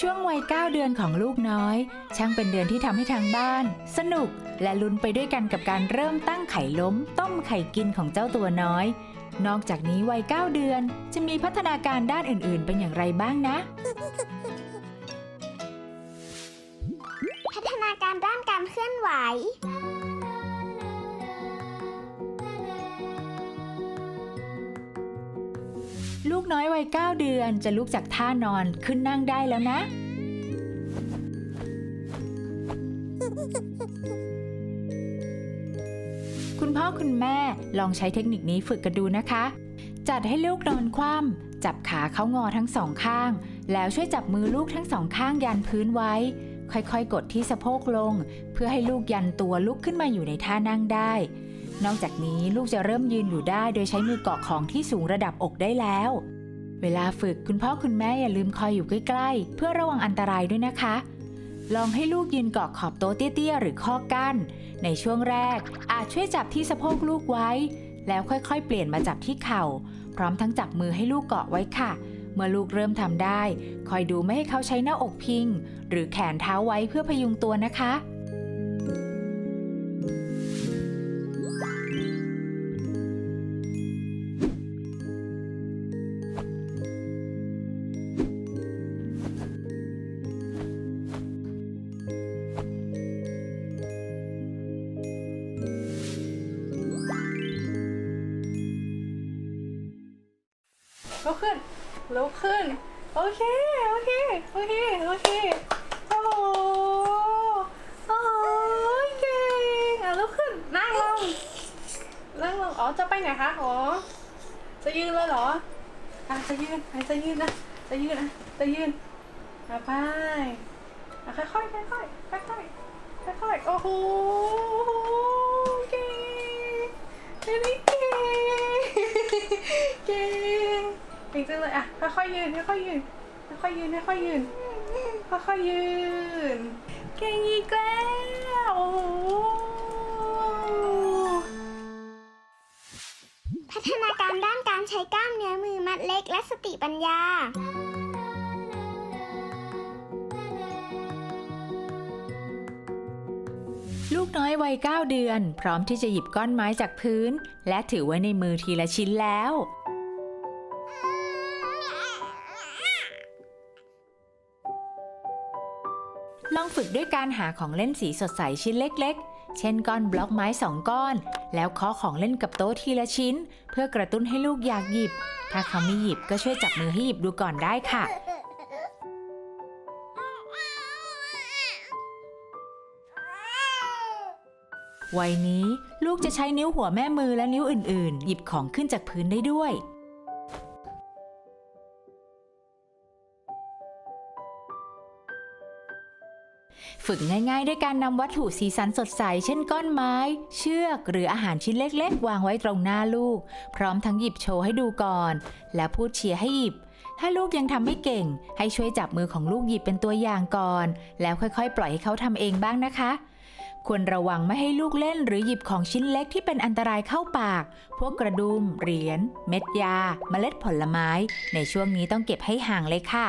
ช่วงวัย9เดือนของลูกน้อย ช่างเป็นเดือนที่ทำให้ทางบ้าน สนุกและลุ้นไปด้วยกันกับการเริ่มตั้งไข่ล้ม ต้มไข่กินของเจ้าตัวน้อย นอกจากนี้วัย9เดือนจะมีพัฒนาการด้านอื่น ๆ เป็นอย่างไรบ้างนะ พัฒนาการด้านการเคลื่อนไหว ลูกน้อยวัย 9 เดือนจะลุกจากท่านอนขึ้นนั่งได้แล้วนะ คุณพ่อคุณแม่ลองใช้เทคนิคนี้ฝึกกันดูนะคะ จัดให้ลูกนอนคว่ำจับขาเขางอทั้งสองข้าง แล้วช่วยจับมือลูกทั้งสองข้างยันพื้นไว้ ค่อยๆ กดที่สะโพกลง เพื่อให้ลูกยันตัวลุกขึ้นมาอยู่ในท่านั่งได้ นอกจากนี้ลูกจะเริ่มยืนอยู่ได้โดยใช้มือเกาะของที่สูงระดับอกได้แล้ว เวลาฝึกคุณพ่อคุณแม่อย่าลืมคอยอยู่ใกล้ๆ เพื่อระวังอันตรายด้วยนะคะ ลองให้ลูกยืนเกาะขอบโต๊ะเตี้ยๆ หรือข้อกั้น ในช่วงแรก อาจช่วยจับที่สะโพกลูกไว้ แล้วค่อยๆ เปลี่ยนมาจับที่เข่า พร้อมทั้งจับมือให้ลูกเกาะไว้ค่ะ เมื่อลูกเริ่มทำได้ คอยดูไม่ให้เขาใช้หน้าอกพิง หรือแขนเท้าไว้เพื่อพยุงตัวนะคะ ลุกขึ้นลุกขึ้น โอเค โอเค โอเค โอเค โอ้โหโอ้ยเก่งอะลุกขึ้น นั่งลง นั่งลง อ๋อ จะไปไหนคะ อ๋อ จะยืนเลยเหรอ อะ จะยืนอะจะยืนนะ จะยืนนะจะยืนอะไปอะค่อยๆค่อยๆค่อยๆค่อยๆโอ้โห เก่งเฮ้ยนี่เก่งเก่ง ก่งจังเลยอะค่อยๆยืนค่อยๆยืนค่อยๆยืนค่อยๆยืนค่อยๆยืน เก่งอีกแล้วโอ้โหพัฒนาการด้านการใช้กล้ามเนื้อมือมัดเล็กและสติปัญญาลูกน้อยวัย9เดือน พร้อมที่จะหยิบก้อนไม้จากพื้น และถือไว้ในมือทีละชิ้นแล้ว ฝึกด้วยการหาของเล่นสีสดใสชิ้นเล็ก ๆ เช่นก้อนบล็อกไม้สองก้อน แล้วเคาะของเล่นกับโต๊ะทีละชิ้น เพื่อกระตุ้นให้ลูกอยากหยิบ ถ้าเขาไม่หยิบก็ช่วยจับมือให้หยิบดูก่อนได้ค่ะ วัยนี้ลูกจะใช้นิ้วหัวแม่มือและนิ้วอื่น ๆ หยิบของขึ้นจากพื้นได้ด้วย ฝึกง่ายๆ ด้วยการนำวัตถุสีสันสดใส เช่นก้อนไม้ เชือก หรืออาหารชิ้นเล็กๆ วางไว้ตรงหน้าลูก พร้อมทั้งหยิบโชว์ให้ดูก่อน และพูดเชียร์ให้หยิบ ถ้าลูกยังทำไม่เก่ง ให้ช่วยจับมือของลูกหยิบเป็นตัวอย่างก่อน แล้วค่อยๆ ปล่อยให้เขาทำเองบ้างนะคะ ควรระวังไม่ให้ลูกเล่นหรือหยิบของชิ้นเล็กที่เป็นอันตรายเข้าปาก พวกกระดุมเหรียญ เม็ดยา เมล็ดผลไม้ ในช่วงนี้ต้องเก็บให้ห่างเลยค่ะ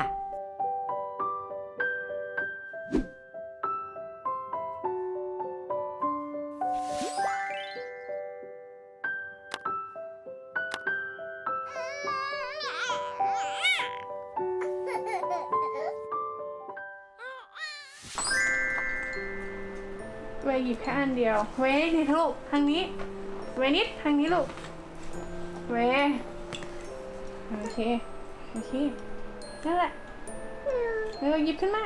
เวยหยิบแค่อันเดียว เวยนี่ลูกทางนี้ เวนิดทางนี้ลูก เว โอเค โอเค นั่นแหละเออหยิบขึ้นมา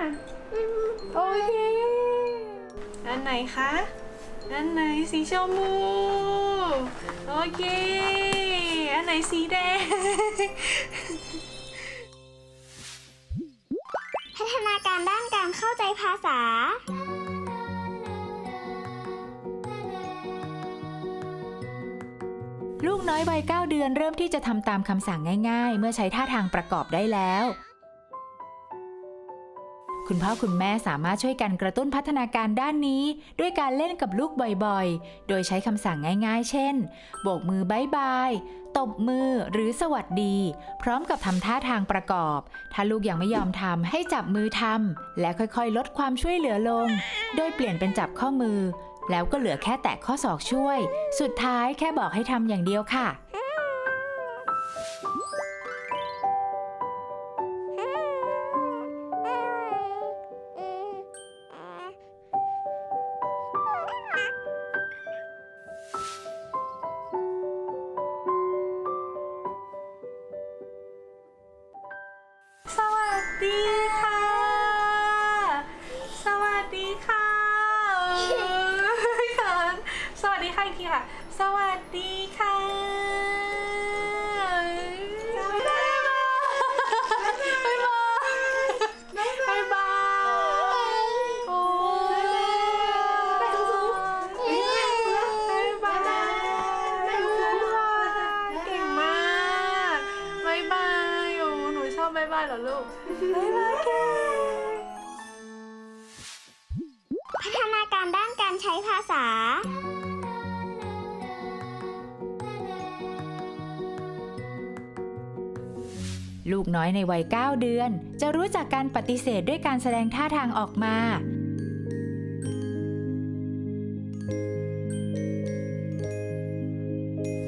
โอเค อันไหนคะ อันไหนสีชมพูโอเค อันไหนสีแดง พัฒนาการด้านการเข้าใจภาษา ลูกน้อยวัย9เดือนเริ่มที่จะทำตามคำสั่งง่าย ๆ เมื่อใช้ท่าทางประกอบได้แล้วคคุณพ่อคุณแม่สามารถช่วยกันกระตุ้นพัฒนาการด้านนี้ ด้วยการเล่นกับลูกบ่อยๆ โดยใช้คำสั่งง่าย ๆ เช่น โบกมือบายบายตบมือหรือสวัสดี พร้อมกับทำท่าทางประกอบ ถ้าลูกยังไม่ยอมทำให้จับมือทำและค่อยๆ ลดความช่วยเหลือลง โดยเปลี่ยนเป็นจับข้อมือ แล้วก็เหลือแค่แตะข้อศอกช่วย สุดท้ายแค่บอกให้ทำอย่างเดียวค่ะ สวัสดี สวัสดีค่ะอีกทีค่ะ สวัสดีค่ะบ๊ายบายบ๊ายบายบ๊ายบายโอ้ยบ๊ายบายเก่งมากบ๊ายบายโอ้หนูชอบบ๊ายบายเหรอลูกบ๊ายบายเก่ ลูกน้อยในวัย 9 เดือน จะรู้จักการปฏิเสธด้วยการแสดงท่าทางออกมา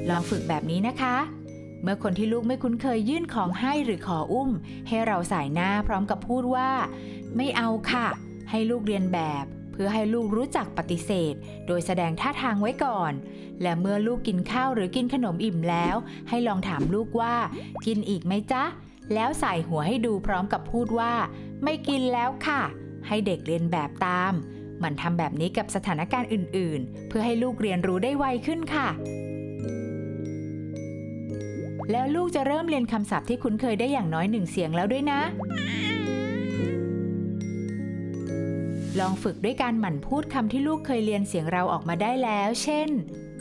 ลองฝึกแบบนี้นะคะ เมื่อคนที่ลูกไม่คุ้นเคยยื่นของให้หรือขออุ้ม ให้เราสายหน้าพร้อมกับพูดว่า ไม่เอาค่ะ ให้ลูกเรียนแบบ เพื่อให้ลูกรู้จักปฏิเสธ โดยแสดงท่าทางไว้ก่อน และเมื่อลูกกินข้าวหรือกินขนมอิ่มแล้ว ให้ลองถามลูกว่า กินอีกไหมจ๊ะ แล้วใส่หัวให้ดูพร้อมกับพูดว่า ไม่กินแล้วค่ะ ให้เด็กเรียนแบบตาม มันทำแบบนี้กับสถานการณ์อื่น ๆ เพื่อให้ลูกเรียนรู้ได้ไวขึ้นค่ะ แล้วลูกจะเริ่มเรียนคำศัพท์ที่คุ้นเคยได้อย่างน้อยหนึ่งเสียงแล้วด้วยนะ ลองฝึกด้วยการหมั่นพูดคำที่ลูกเคยเรียนเสียงเราออกมาได้แล้ว เช่น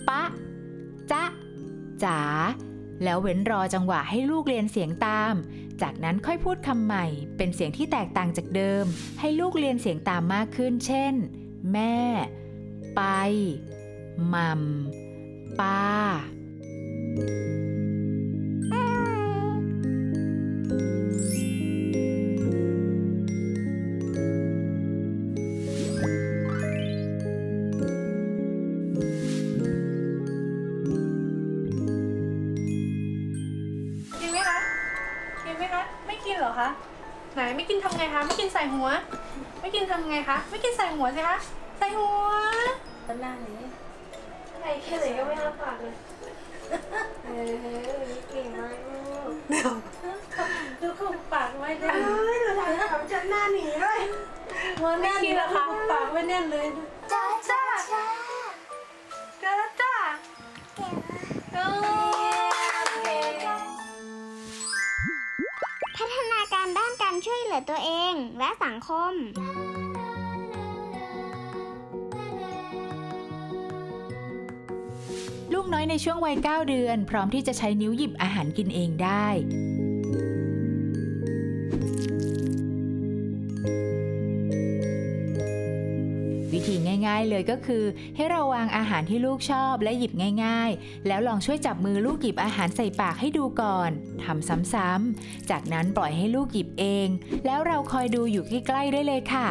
ปะ จ๊ะ จ๋า แล้วเว้นรอจังหวะให้ลูกเรียนเสียงตาม จากนั้นค่อยพูดคำใหม่ เป็นเสียงที่แตกต่างจากเดิม ให้ลูกเรียนเสียงตามมากขึ้น เช่น แม่ ไปมัมป้า อคะไหนไม่กินทำไงคะไม่กินใส่หัว ไม่กินทำไงคะไม่กินใส่หัวสิคะใส่หัวตอนหน้านี้ใครแค่ไหนก็ไม่รับปากเลยเออเก่งมากลูกดูเขาปากไว้ได้เอ้ยดูทางเของฉันหน้าหนีด้วยหัวหน้าหนีแล้วค่ะปากไว้แน่นเลยจ้าจ้า ลือตัวเองและสังคม ลูกน้อยในช่วงวัย 9 เดือน พร้อมที่จะใช้นิ้วหยิบอาหารกินเองได้ ง่าย ๆ เลยก็คือ ให้เราวางอาหารที่ลูกชอบและหยิบง่าย ๆ แล้วลองช่วยจับมือลูกหยิบอาหารใส่ปากให้ดูก่อนทำซ้ำๆ จากนั้นปล่อยให้ลูกหยิบเอง แล้วเราคอยดูอยู่ใกล้ๆได้เลยค่ะ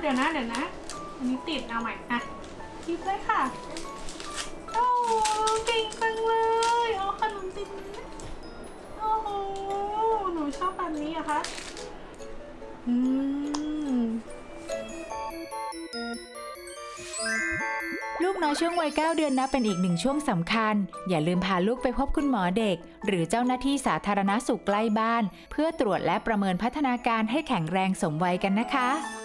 เดี๋ยวนะเดี๋ยวนะ อันนี้ติดเอาใหม่อะหยิบเลยค่ะ โอ้โหเก่ง ช่วงวัย9เดือนนะเป็นอีกหนึ่งช่วงสำคัญ อย่าลืมพาลูกไปพบคุณหมอเด็ก หรือเจ้าหน้าที่สาธารณสุขใกล้บ้าน เพื่อตรวจและประเมินพัฒนาการให้แข็งแรงสมวัยกันนะคะ